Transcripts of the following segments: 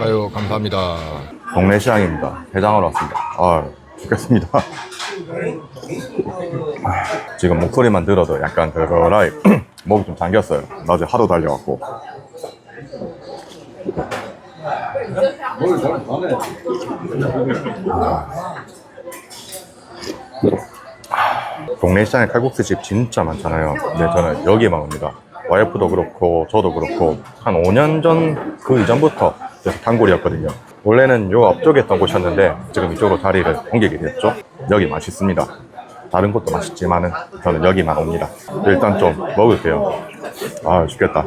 아유 감사합니다. 동네 시장입니다. 해장하러 왔습니다. 아, 죽겠습니다. 아, 지금 목소리만 들어도 약간 그거라 목이 좀 잠겼어요. 낮에 하도 달려갖고. 동네 시장에 칼국수 집 진짜 많잖아요. 근데 저는 여기만 옵니다. 와이프도 그렇고 저도 그렇고 한 5년 전 그 이전부터 계속 단골이었거든요. 원래는 요 앞쪽에 있던 곳이었는데 지금 이쪽으로 자리를 옮기게 됐죠. 여기 맛있습니다. 다른 곳도 맛있지만은 저는 여기만 옵니다. 일단 좀 먹을게요. 아 죽겠다.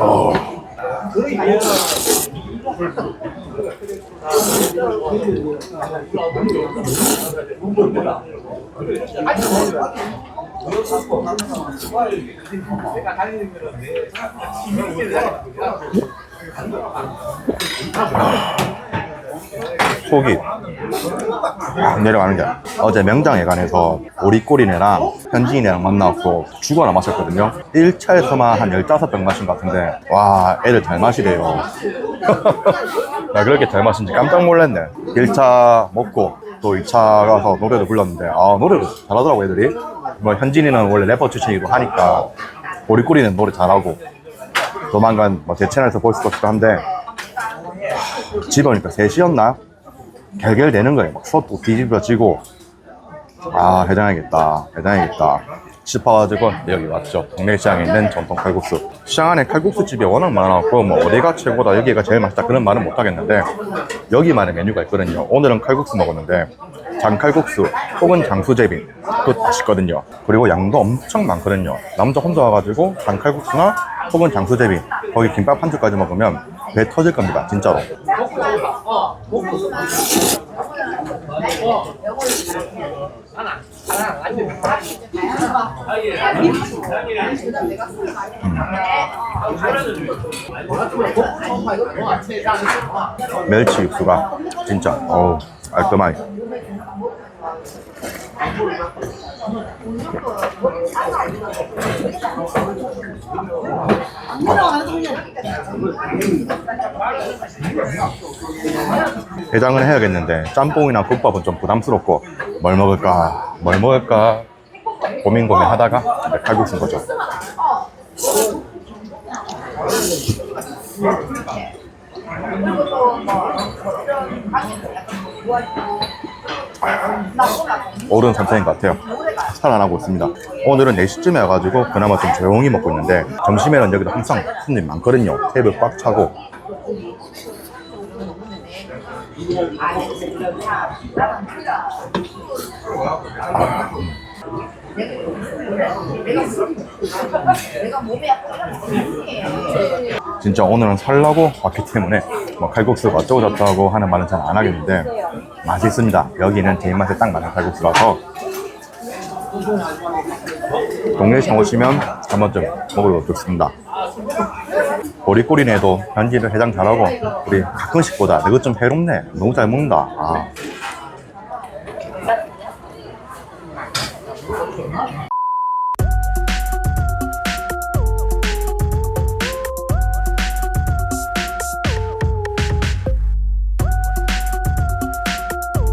어. 속이 내려가는 게 어제 명장회관에서 오리꼬리네랑 현진이랑 만나고 죽어나 마셨거든요. 1차에서만 한 15병 마신 것 같은데 와 애들 잘 마시래요. 나 그렇게 잘 마신지 깜짝 놀랐네. 1차 먹고 또 2차 가서 노래도 불렀는데 아 노래를 잘하더라고 애들이. 뭐 현진이는 원래 래퍼 출신이기도 하니까 오리꼬리는 노래 잘하고 조만간 뭐 제 채널에서 볼 수도 있고 한데 집에 오니까 3시였나? 결결되는 거예요. 막 수업도 뒤집어지고, 아, 해장해야겠다, 해장해야겠다 싶어가지고 여기 왔죠. 동네 시장에 있는 전통 칼국수. 시장 안에 칼국수 집이 워낙 많아갖고, 뭐, 어디가 최고다, 여기가 제일 맛있다, 그런 말은 못 하겠는데, 여기만의 메뉴가 있거든요. 오늘은 칼국수 먹었는데, 장칼국수 혹은 장수제비, 그것도 맛있거든요. 그리고 양도 엄청 많거든요. 남자 혼자 와가지고, 장칼국수나 혹은 장수제비, 거기 김밥 한 줄까지 먹으면 배 터질 겁니다, 진짜로. 멸치 육수가 진짜 어우 깔끔하게 해장을 해야겠는데 짬뽕이나 국밥은 좀 부담스럽고 뭘 먹을까? 뭘 먹을까? 고민 고민 하다가 이제 칼국수인 거죠. 오른 선택인 것 같아요. 살아나고 있습니다. 오늘은 4시쯤에 와가지고 그나마 좀 조용히 먹고 있는데 점심에는 여기도 항상 손님 많거든요. 테이블 꽉 차고. 진짜 오늘은 살라고 왔기 때문에 뭐 칼국수가 어쩌고 저쩌고 하는 말은 잘 안 하겠는데 맛있습니다. 여기는 제 입맛에 딱 맞는 칼국수라서 동네 시장 오시면 한 번쯤 먹으러 좋습니다. 보리꼬리네도 현지를 해장 잘하고 우리 가끔씩 보다 이것 좀 해롭네. 너무 잘 먹는다. 아.